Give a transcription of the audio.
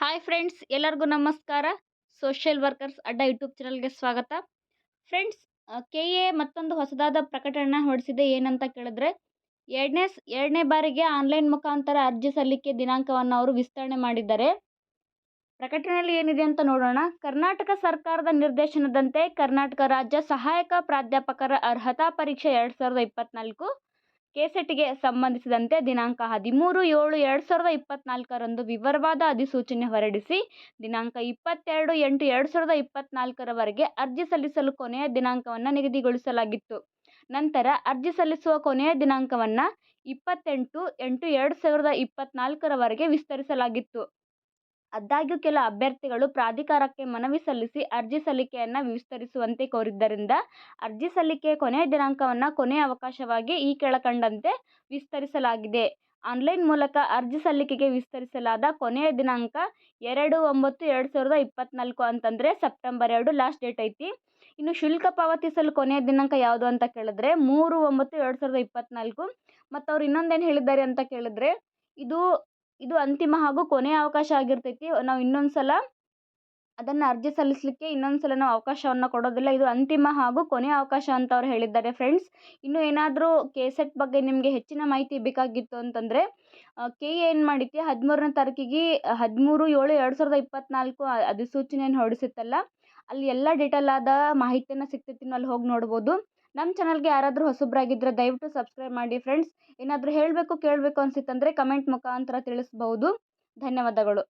Hi friends ಎಲ್ಲರಿಗೂ ನಮಸ್ಕಾರ. Social workers ಅಡ್ಡ ಯೂಟ್ಯೂಬ್ ಚಾನಲ್ಗೆ ಸ್ವಾಗತ. ಫ್ರೆಂಡ್ಸ್ ಕೆ ಎ ಮತ್ತೊಂದು ಹೊಸದಾದ ಪ್ರಕಟಣೆ ಹೊರಡಿಸಿದೆ ಏನಂತ ಕೇಳಿದ್ರೆ, ಎರಡನೇ ಎರಡನೇ ಬಾರಿಗೆ ಆನ್ಲೈನ್ ಮುಖಾಂತರ ಅರ್ಜಿ ಸಲ್ಲಿಕೆ ದಿನಾಂಕವನ್ನು ಅವರು ವಿಸ್ತರಣೆ ಮಾಡಿದ್ದಾರೆ. ಪ್ರಕಟಣೆಯಲ್ಲಿ ಏನಿದೆ ಅಂತ ನೋಡೋಣ. ಕರ್ನಾಟಕ ಸರ್ಕಾರದ ನಿರ್ದೇಶನದಂತೆ ಕರ್ನಾಟಕ ರಾಜ್ಯ ಸಹಾಯಕ ಪ್ರಾಧ್ಯಾಪಕರ ಅರ್ಹತಾ ಪರೀಕ್ಷೆ ಎರಡು ಸಾವಿರದ ಇಪ್ಪತ್ತ್ನಾಲ್ಕು ಕೆಸೆಟ್ಗೆ ಸಂಬಂಧಿಸಿದಂತೆ ದಿನಾಂಕ ಹದಿಮೂರು ಏಳು ಎರಡು ಸಾವಿರದ ಇಪ್ಪತ್ತ್ನಾಲ್ಕರಂದು ವಿವರವಾದ ಅಧಿಸೂಚನೆ ಹೊರಡಿಸಿ, ದಿನಾಂಕ ಇಪ್ಪತ್ತೆರಡು ಎಂಟು ಎರಡು ಸಾವಿರದ ಇಪ್ಪತ್ತ್ನಾಲ್ಕರವರೆಗೆ ಅರ್ಜಿ ಸಲ್ಲಿಸಲು ಕೊನೆಯ ದಿನಾಂಕವನ್ನು ನಿಗದಿಗೊಳಿಸಲಾಗಿತ್ತು. ನಂತರ ಅರ್ಜಿ ಸಲ್ಲಿಸುವ ಕೊನೆಯ ದಿನಾಂಕವನ್ನು ಇಪ್ಪತ್ತೆಂಟು ಎಂಟು ಎರಡು ಸಾವಿರದ ಇಪ್ಪತ್ತ್ನಾಲ್ಕರವರೆಗೆ ವಿಸ್ತರಿಸಲಾಗಿತ್ತು. ಆದಾಗ್ಯೂ ಕೆಲ ಅಭ್ಯರ್ಥಿಗಳು ಪ್ರಾಧಿಕಾರಕ್ಕೆ ಮನವಿ ಸಲ್ಲಿಸಿ ಅರ್ಜಿ ಸಲ್ಲಿಕೆಯನ್ನು ವಿಸ್ತರಿಸುವಂತೆ ಕೋರಿದ್ದರಿಂದ ಅರ್ಜಿ ಸಲ್ಲಿಕೆಯ ಕೊನೆಯ ದಿನಾಂಕವನ್ನು ಕೊನೆಯ ಅವಕಾಶವಾಗಿ ಈ ಕೆಳಕಂಡಂತೆ ವಿಸ್ತರಿಸಲಾಗಿದೆ. ಆನ್ಲೈನ್ ಮೂಲಕ ಅರ್ಜಿ ಸಲ್ಲಿಕೆಗೆ ವಿಸ್ತರಿಸಲಾದ ಕೊನೆಯ ದಿನಾಂಕ ಎರಡು ಒಂಬತ್ತು ಎರಡು ಸಾವಿರದ ಇಪ್ಪತ್ತ್ನಾಲ್ಕು ಅಂತಂದರೆ ಸೆಪ್ಟೆಂಬರ್ ಎರಡು ಲಾಸ್ಟ್ ಡೇಟ್ ಐತಿ. ಇನ್ನು ಶುಲ್ಕ ಪಾವತಿಸಲು ಕೊನೆಯ ದಿನಾಂಕ ಯಾವುದು ಅಂತ ಕೇಳಿದ್ರೆ ಮೂರು ಒಂಬತ್ತು ಎರಡು ಸಾವಿರದ ಇಪ್ಪತ್ತ್ನಾಲ್ಕು ಮತ್ತು ಅವ್ರು ಇನ್ನೊಂದೇನು ಹೇಳಿದ್ದಾರೆ ಅಂತ ಕೇಳಿದ್ರೆ ಇದು ಇದು ಅಂತಿಮ ಹಾಗೂ ಕೊನೆಯ ಅವಕಾಶ ಆಗಿರ್ತೈತಿ. ನಾವು ಇನ್ನೊಂದು ಸಲ ಅದನ್ನು ಅರ್ಜಿ ಸಲ್ಲಿಸಲಿಕ್ಕೆ ಇನ್ನೊಂದು ಸಲ ನಾವು ಅವಕಾಶವನ್ನು ಕೊಡೋದಿಲ್ಲ. ಇದು ಅಂತಿಮ ಹಾಗೂ ಕೊನೆಯ ಅವಕಾಶ ಅಂತ ಅವ್ರು ಹೇಳಿದ್ದಾರೆ ಫ್ರೆಂಡ್ಸ್. ಇನ್ನು ಏನಾದರೂ ಕೆ ಸೆಟ್ ಬಗ್ಗೆ ನಿಮಗೆ ಹೆಚ್ಚಿನ ಮಾಹಿತಿ ಬೇಕಾಗಿತ್ತು ಅಂತಂದರೆ ಕೆ ಏನು ಮಾಡಿತ್ತು ಹದಿಮೂರನೇ ತಾರೀಕಿಗೆ ಹದಿಮೂರು ಏಳು ಎರಡು ಸಾವಿರದ ಇಪ್ಪತ್ತ್ನಾಲ್ಕು ಅಧಿಸೂಚನೆಯನ್ನು ಹೊರಡಿಸಿತ್ತಲ್ಲ, ಅಲ್ಲಿ ಎಲ್ಲ ಡೀಟೇಲ್ ಆದ ಮಾಹಿತಿಯನ್ನು ಸಿಗ್ತೈತಿ ನೀವು ಅಲ್ಲಿ ಹೋಗಿ ನೋಡ್ಬೋದು. ನಮ್ಮ ಚಾನಲ್ಗೆ ಯಾರಾದರೂ ಹೊಸಬ್ರಾಗಿದ್ದರೆ ದಯವಿಟ್ಟು ಸಬ್ಸ್ಕ್ರೈಬ್ ಮಾಡಿ ಫ್ರೆಂಡ್ಸ್ ಏನಾದರೂ ಹೇಳಬೇಕು, ಕೇಳಬೇಕು ಅನಿಸಿತ್ತಂದರೆ ಕಮೆಂಟ್ ಮುಖಾಂತರ ತಿಳಿಸ್ಬೌದು ಧನ್ಯವಾದಗಳು.